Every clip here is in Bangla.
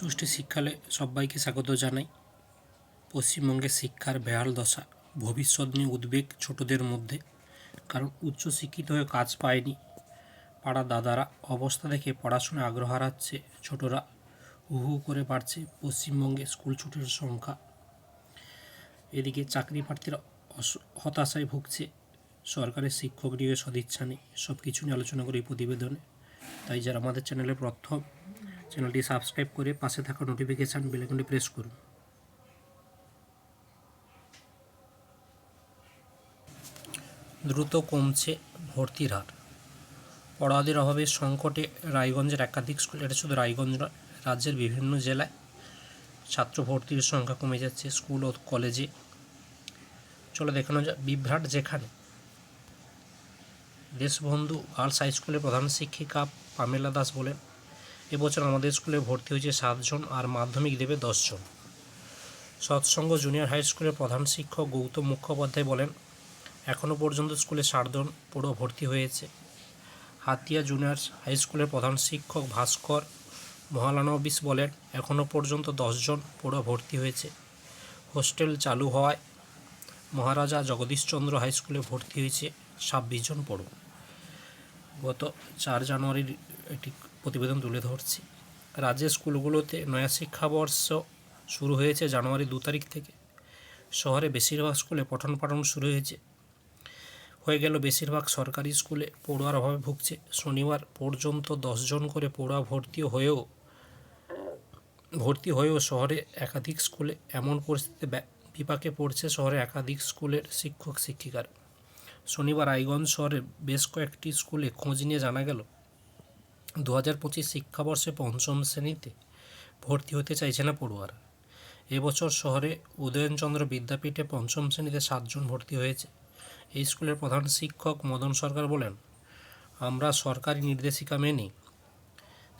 সুষ্ঠু শিক্ষালে সবাইকে স্বাগত জানাই। পশ্চিমবঙ্গের শিক্ষার বেহাল দশা, ভবিষ্যৎ নিয়ে উদ্বেগ ছোটদের মধ্যে। কারণ উচ্চশিক্ষিত হয়ে কাজ পায়নি। পাড়া দাদারা অবস্থা দেখে পড়াশোনায় আগ্রহ হারাচ্ছে ছোটরা। হু হু করে বাড়ছে পশ্চিমবঙ্গে স্কুল ছুটির সংখ্যা। এদিকে চাকরি প্রার্থীরা হতাশায় ভুগছে। সরকারের শিক্ষক নিয়োগে সদিচ্ছা নেই। সব কিছু নিয়ে আলোচনা করি প্রতিবেদনে। তাই যারা আমাদের চ্যানেলে প্রথম চ্যানেলটি সাবস্ক্রাইব করে পাশে থাকা নোটিফিকেশান বেলাইকনটি প্রেস করুন। দ্রুত কমছে ভর্তির হার। পড়াদের অভাবে সংকটে রায়গঞ্জের একাধিক স্কুল, এটা শুধু রায়গঞ্জ রাজ্যের বিভিন্ন জেলায় ছাত্র ভর্তির সংখ্যা কমে যাচ্ছে স্কুল ও কলেজে। চলো দেখানো যাক বিভ্রাট যেখানে। দেশবন্ধু গার্লস হাই স্কুলের প্রধান শিক্ষিকা পামেলা দাস বলেন এবছর আমাদের স্কুলে ভর্তি হয়েছে সাতজন আর মাধ্যমিক দেবে দশজন। সৎসঙ্গ জুনিয়র হাই স্কুলের প্রধান শিক্ষক গৌতম মুখোপাধ্যায় বলেন এখনও পর্যন্ত স্কুলে ষাটজন পুরো ভর্তি হয়েছে। হাতিয়া জুনিয়র হাই স্কুলের প্রধান শিক্ষক ভাস্কর মহালানবিস বলেন এখনও পর্যন্ত দশজন পুরো ভর্তি হয়েছে। হোস্টেল চালু হওয়ায় মহারাজা জগদীশচন্দ্র হাই স্কুলে ভর্তি হয়েছে ছাব্বিশ জন পড়ো গত চার জানুয়ারির একটি প্রতিবেদন তুলে ধরছি। রাজ্যের স্কুলগুলোতে নয়া শিক্ষাবর্ষ শুরু হয়েছে জানুয়ারি দু তারিখ থেকে। শহরে বেশিরভাগ স্কুলে পঠন পাঠন শুরু হয়েছে। হয়ে গেল বেশিরভাগ সরকারি স্কুলে পড়ুয়ার অভাবে ভুগছে। শনিবার পর্যন্ত দশজন করে পড়ুয়া ভর্তি হয়েও ভর্তি হয়েও শহরে একাধিক স্কুলে এমন পরিস্থিতিতে বিপাকে পড়ছে শহরে একাধিক স্কুলের শিক্ষক শিক্ষিকার শনিবার রায়গঞ্জ শহরের বেশ কয়েকটি স্কুলে খোঁজ নিয়ে জানা গেল দু হাজার পঁচিশ শিক্ষাবর্ষে পঞ্চম শ্রেণীতে ভর্তি হতে চাইছে না পড়ুয়ারা। এবছর শহরে উদয়নচন্দ্র বিদ্যাপীঠে পঞ্চম শ্রেণীতে সাতজন ভর্তি হয়েছে। এই স্কুলের প্রধান শিক্ষক মদন সরকার বলেন, আমরা সরকারি নির্দেশিকা মেনে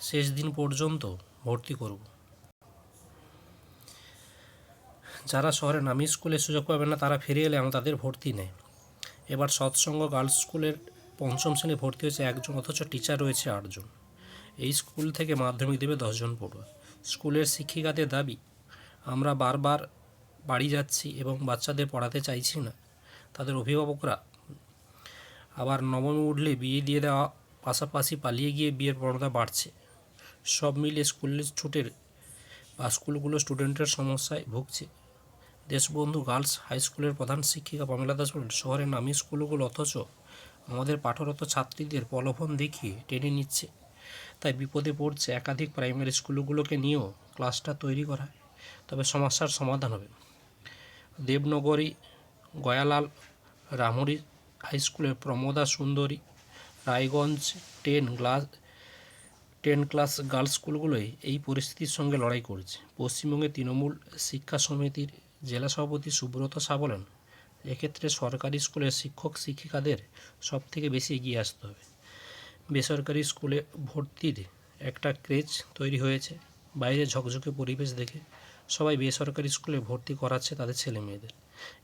শেষ দিন পর্যন্ত ভর্তি করব। যারা শহরে নামি স্কুলে সুযোগ পাবে না, তারা ফিরে এলে আমরা তাদের ভর্তি নেয় এবার সৎসঙ্গ গার্লস স্কুলের পঞ্চম শ্রেণি ভর্তি হয়েছে একজন, অথচ টিচার রয়েছে আটজন। এই স্কুল থেকে মাধ্যমিক দেবে দশজন পড়ুয়া। স্কুলের শিক্ষিকাদের দাবি, আমরা বারবার বাড়ি যাচ্ছি এবং বাচ্চাদের পড়াতে চাইছি না। তাদের অভিভাবকরা আবার নবমী উঠলে বিয়ে দিয়ে দেওয়া পাশাপাশি পালিয়ে গিয়ে বিয়ের প্রবণতা বাড়ছে। সব মিলিয়ে স্কুলের ছুটের বা স্কুলগুলো স্টুডেন্টের সমস্যায় ভুগছে। দেশবন্ধু গার্লস হাই স্কুলের প্রধান শিক্ষিকা পমেলা দাস বলেন, শহরের নামী স্কুলগুলো অথচ আমাদের পাঠরত ছাত্রীদের প্রলোভন দেখিয়ে টেনে নিচ্ছে। তাই বিপদে পড়ছে একাধিক প্রাইমারি স্কুলগুলোকে নিয়েও ক্লাসটা তৈরি করা তবে সমস্যার সমাধান হবে। দেবনগরী, গয়ালাল রামহরি হাই স্কুলের Pramoda Sundari, Raiganj ten class ten class girls স্কুলগুলোই এই পরিস্থিতির সঙ্গে লড়াই করছে। পশ্চিমবঙ্গে তৃণমূল শিক্ষা সমিতির জেলা সভাপতি সুব্রত শাহ বলেন, এক্ষেত্রে সরকারি স্কুলের শিক্ষক শিক্ষিকাদের সব থেকে বেশি এগিয়ে আসতে হবে। বেসরকারি স্কুলে ভর্তির একটা ক্রেজ তৈরি হয়েছে। বাইরে ঝকঝকে পরিবেশ দেখে সবাই বেসরকারি স্কুলে ভর্তি করাচ্ছে তাদের ছেলে মেয়েদের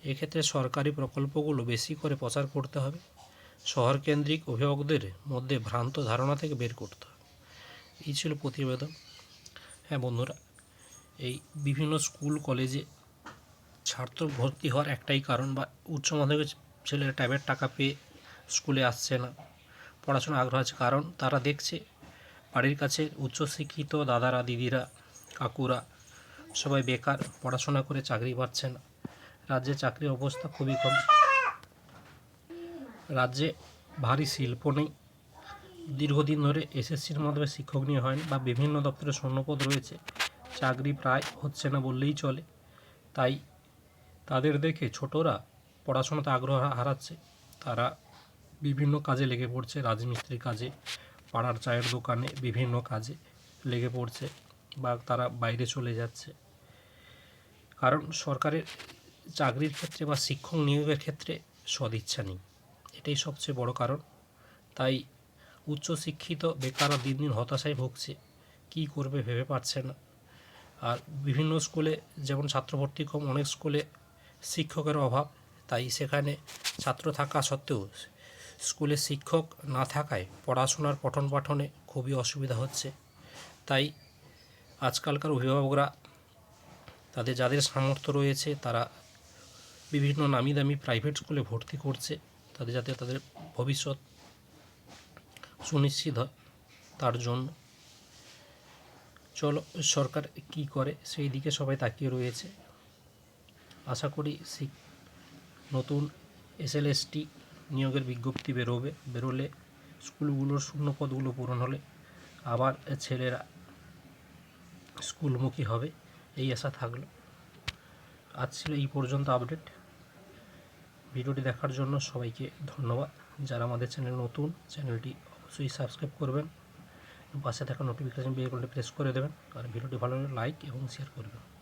এক্ষেত্রে সরকারি প্রকল্পগুলো বেশি করে প্রচার করতে হবে। শহরকেন্দ্রিক অভিভাবকদের মধ্যে ভ্রান্ত ধারণা থেকে বের করতে হবে। এই ছিল প্রতিবেদন। হ্যাঁ বন্ধুরা, এই বিভিন্ন স্কুল, কলেজে ছাত্র ভর্তি হওয়ার একটাই কারণ বা উচ্চ মাধ্যমিক ছেলেরা ট্যাবের টাকা পেয়ে স্কুলে আসছে না। পড়াশোনা আগ্রহ আছে। কারণ তারা দেখছে, বাড়ির কাছে উচ্চশিক্ষিত দাদারা, দিদিরা, কাকুরা সবাই বেকার, পড়াশোনা করে চাকরি পাচ্ছে না। রাজ্যে চাকরির অবস্থা খুবই কম। রাজ্যে ভারী শিল্প নেই। দীর্ঘদিন ধরে এসএসসির মাধ্যমে শিক্ষক নিয়ে হয়নি বা বিভিন্ন দপ্তরে স্বর্ণপদ রয়েছে। চাকরি প্রায় হচ্ছে না বললেই চলে। তাই তাদের দেখে ছোটরা পড়াশোনাতে আগ্রহ হারাচ্ছে। তারা বিভিন্ন কাজে লেগে পড়ছে, রাজমিস্ত্রির কাজে, পাড়ার চায়ের দোকানে বিভিন্ন কাজে লেগে পড়ছে বা তারা বাইরে চলে যাচ্ছে। কারণ সরকারের চাকরির ক্ষেত্রে বা শিক্ষক নিয়োগের ক্ষেত্রে সদিচ্ছা নেই। এটাই সবচেয়ে বড় কারণ। তাই উচ্চশিক্ষিত বেকাররা দিন দিন হতাশায় ভুগছে, কী করবে ভেবে পাচ্ছে না। আর বিভিন্ন স্কুলে যেমন ছাত্র ভর্তি কম, অনেক স্কুলে শিক্ষকের অভাব, তাই সেখানে ছাত্র থাকা সত্ত্বেও স্কুলে শিক্ষক না থাকায় পড়াশোনার পঠন পাঠনে খুবই অসুবিধা হচ্ছে। তাই আজকালকার অভিভাবকরা তাদের যাদের সামর্থ্য রয়েছে, তারা বিভিন্ন নামি দামি প্রাইভেট স্কুলে ভর্তি করছে। তাদের যাতে তাদের ভবিষ্যৎ সুনিশ্চিত হয় তার জন্য। চলো, সরকার কি করে সেই দিকে সবাই তাকিয়ে রয়েছে। আশা করি নতুন এসএলএসটি নিয়োগের বিজ্ঞপ্তি বেরোবে, বেরোলে স্কুলগুলোর শূন্য পদগুলো পূরণ হলে আবার ছেলেরা স্কুলমুখী হবে, এই আশা থাকল। আজ ছিল এই পর্যন্ত আপডেট। ভিডিওটি দেখার জন্য সবাইকে ধন্যবাদ। যারা আমাদের চ্যানেল নতুন, চ্যানেলটি অবশ্যই সাবস্ক্রাইব করবেন। পাশে থাকা নোটিফিকেশান বেলকনটি প্রেস করে দেবেন। আর ভিডিওটি ভালো লাইক এবং শেয়ার করবেন।